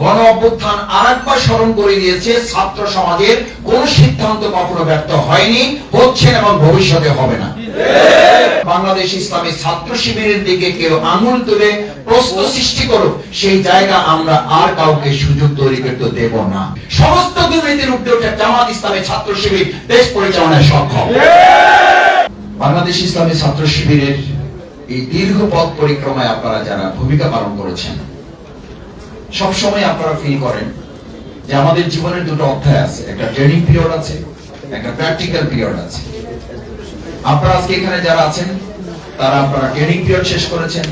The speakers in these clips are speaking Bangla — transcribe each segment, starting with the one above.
গণ অভ্যুত্থান আরেকবার স্মরণ করে দিয়েছে ছাত্র সমাজের কোন সিদ্ধান্ত কখনো ব্যর্থ হয়নি, হচ্ছে এবং ভবিষ্যতে হবে না। বাংলাদেশ ইসলামী ছাত্র শিবিরের দিকে কেউ আঙুল তুলে প্রশ্ন সৃষ্টি করুক, সেই জায়গা আমরা আর কাউকে সুযোগ তৈরি করতে দেব না। সমস্ত দুর্নীতির ওঠে জামাত ইসলামী ছাত্র শিবির দেশ পরিচালনায় সক্ষম। বাংলাদেশ ইসলামী ছাত্র শিবিরের এই দীর্ঘ পথ পরিক্রমায় আপনারা যারা ভূমিকা পালন করেছেন সবসময় আপনারা ফিল করেন যে আমাদের জীবনের দুটো অধ্যায় আছে। একটা ট্রেনিং পিরিয়ড আছে একটা প্র্যাকটিক্যাল পিরিয়ড আছে। আপনারা আজকে এখানে যারা আছেন তারা আপনারা ট্রেনিং পিরিয়ড শেষ করেছেন।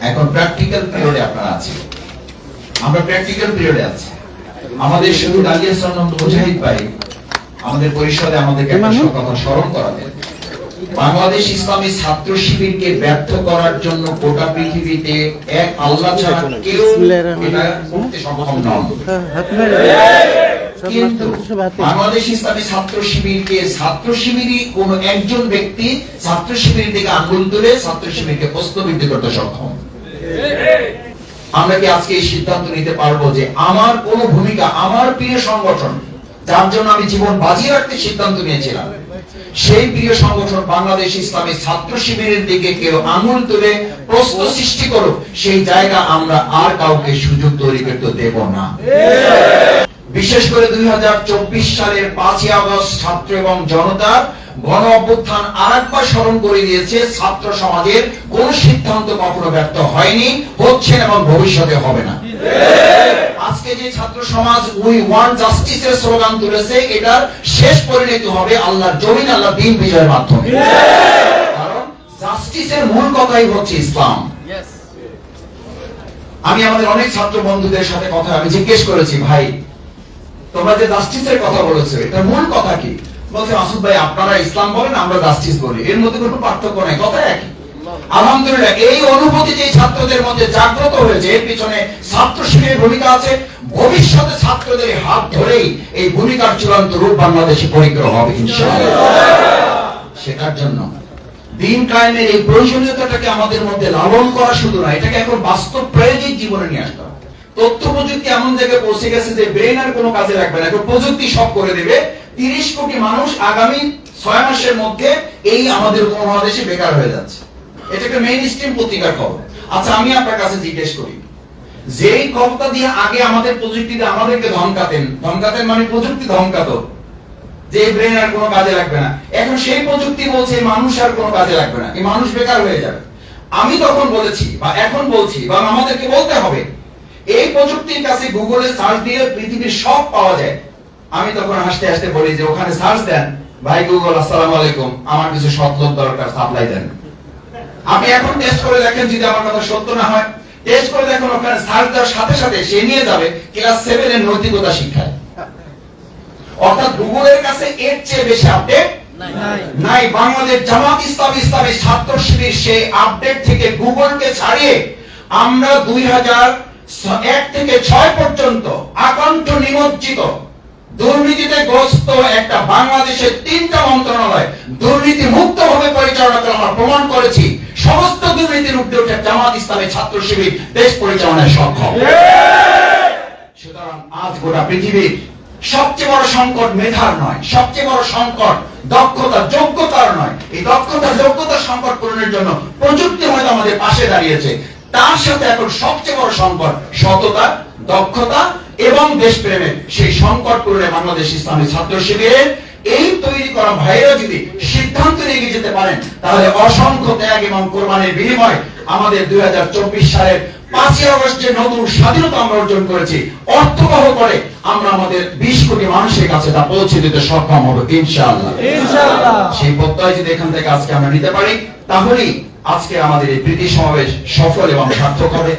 এখন প্র্যাকটিক্যাল পিরিয়ডে আপনারা আছেন। আমরা প্র্যাকটিক্যাল পিরিয়ডে আছি। আমাদের শুধু আলিয়া সাল্লাম মুজাহিদ ভাই আমাদের পরিষদে আমাদেরকে একটা কথা স্মরণ করাবেন বাংলাদেশ ইসলামী ছাত্র শিবিরকে ব্যর্থ করার জন্য গোটা পৃথিবীতে এক আল্লাহ ছাড়া কেউ এটা করতে সক্ষম নন। কিন্তু হাতে বাংলাদেশ ইসলামী ছাত্র শিবিরকে ছাত্র শিবিরই কোন একজন ব্যক্তি ছাত্র শিবির থেকে আঙ্গুল তুলে ছাত্র শিবিরকে করতে সক্ষম। আমরা কি আজকে এই সিদ্ধান্ত নিতে পারব যে আমার কোন ভূমিকা আমার প্রিয় সংগঠন যার জন্য আমি জীবন বাজিয়ে রাখতে সিদ্ধান্ত নিয়েছিলাম সেই প্রিয় সংগঠন বাংলাদেশ ইসলামী ছাত্র শিবিরের দিকে কেউ আঙুল তুলে প্রশ্ন সৃষ্টি করুক সেই জায়গা আমরা আর কাউকে সুযোগ তৈরি করতে দেব না। বিশেষ করে দুই হাজার চব্বিশ সালের পাঁচই আগস্ট ছাত্র এবং জনতার গণ অভ্যুত্থান আরেকবার স্মরণ করে দিয়েছে ছাত্র সমাজের কোন সিদ্ধান্ত কখনো ব্যর্থ হয়নি হচ্ছে এবং ভবিষ্যতে হবে না। আজকে যে ছাত্র সমাজ উই জাস্টিসের স্লোগান তুলেছে এটার শেষ পরিণত হবে আল্লাহর জমিন আল্লাহ দিন বিজয়ের মাধ্যমে। কারণ জাস্টিসের মূল কথাই হচ্ছে ইসলাম। আমি আমাদের অনেক ছাত্র বন্ধুদের সাথে কথা আমি জিজ্ঞেস করেছি ভাই তোমরা যে জাস্টিসের কথা বলেছ এটা মূল কথা কি? বলছে, মাসুদ ভাই, আপনারা ইসলাম বলেন, আমরা জাস্টিস বলি। এর মধ্যে কোনো পার্থক্য নাই, কথা একই। আলহামদুলিল্লাহ, এই অনুভূতি যে ছাত্রদের মধ্যে জাগ্রত হয়েছে, এর পিছনে ছাত্র শিবিরের ভূমিকা আছে। ভবিষ্যতে ছাত্রদের হাত ধরেই এই ভূমিকার চূড়ান্ত রূপ বাংলাদেশে পরিগ্রহ হবে জন্য দিন কায়েমের এই প্রয়োজনীয়তাটাকে আমাদের মধ্যে লালন করা শুধু না, এটাকে এখন বাস্তব প্রায়োগিক জীবনে নিয়ে আসতে হবে। তথ্য প্রযুক্তি এমন জায়গায় পৌঁছে গেছে যে ব্রেন আর কোনো কাজে লাগবে না, এখন প্রযুক্তি সব করে দেবে। তিরিশ কোটি মানুষ আগামী ছয় মাসের মধ্যে এই আমাদের উপমহাদেশে বেকার হয়ে যাচ্ছে। এটা একটা মেইন স্ট্রিম পত্রিকার খবর। আচ্ছা আমি আপনার কাছে জিজ্ঞেস করি। যেই ক্ষমতা দিয়ে আগে আমাদের প্রযুক্তিতে আমাদেরকে ধমকাতেন ধমকাতেন মানে প্রযুক্তি ধমকাতো, যে ব্রেন আর কোনো কাজে লাগবে না। এখন সেই প্রযুক্তি বলছে মানুষ আর কোনো কাজে লাগবে না। এই মানুষ বেকার হয়ে যাবে। আমি তখন বলেছি, বা এখন বলছি, বা আমাদেরকে বলতে হবে, এই প্রযুক্তির কাছে গুগলে সার্চ দিয়ে পৃথিবীর সব পাওয়া যায়। আমি তখন হাসতে হাসতে বলি যে ওখানে সার্চ দেন। ভাই গুগল আসসালামু আলাইকুম। আমার কিছু সৎ লোক দরকার সাপ্লাই দেন। আপনি এখন টেস্ট করে দেখেন যদি আমার কথা সত্য না হয়। টেস্ট করে দেখুন ওখানে সার্চ দেওয়ার সাথে সাথে সে নিয়ে যাবে ক্লাস সেভেন এর নৈতিকতা শিক্ষায়। অর্থাৎ গুগলের কাছে এর চেয়ে বেশি আপডেট নাই। বাংলাদেশ জামাত ইসলাম ইসলামী ছাত্র শিবির সেই আপডেট থেকে গুগলকে ছাড়িয়ে আমরা দুই হাজার এক থেকে ছয় পর্যন্ত আকণ্ঠ নিমজ্জিত। দুর্নীতিতে গ্রস্ত একটা বাংলাদেশের তিনটা মন্ত্রণালয় দুর্নীতি মুক্ত ভাবে পরিচালনা করে আমরা প্রমাণ করেছি। সমস্ত দুর্নীতির উঠে জামাত ইসলামী ছাত্র শিবির দেশ পরিচালনায় সক্ষম। সুতরাং আজ গোটা পৃথিবীর সবচেয়ে বড় সংকট মেধার নয়, সবচেয়ে বড় সংকট দক্ষতা যোগ্যতার নয়। এই দক্ষতা যোগ্যতা সংকট পূরণের জন্য প্রযুক্তি হয়তো আমাদের পাশে দাঁড়িয়েছে। তার সাথে এখন সবচেয়ে বড় সংকট সততা, দক্ষতা এবং দেশপ্রেমের সেই সংকট পূরণে বাংলাদেশ ইসলামী ছাত্র শিবিরের এই তৈরি করা ভাইরা যদি সিদ্ধান্ত নিয়ে যেতে পারেন তাহলে অসংখ্য ত্যাগ এবং কোরবানির বিনিময় আমাদের দুই সালের পাঁচই আগস্ট যে নতুন স্বাধীনতা আমরা অর্জন করেছি অর্থবহ করে আমরা আমাদের বিশ কোটি মানুষের কাছে তা পৌঁছে দিতে সক্ষম হব ইনশাআল্লাহ। সেই প্রত্যয় যদি এখান থেকে আজকে আমরা নিতে পারি তাহলেই আজকে আমাদের এই প্রীতি সমাবেশ সফল এবং সার্থক হবে।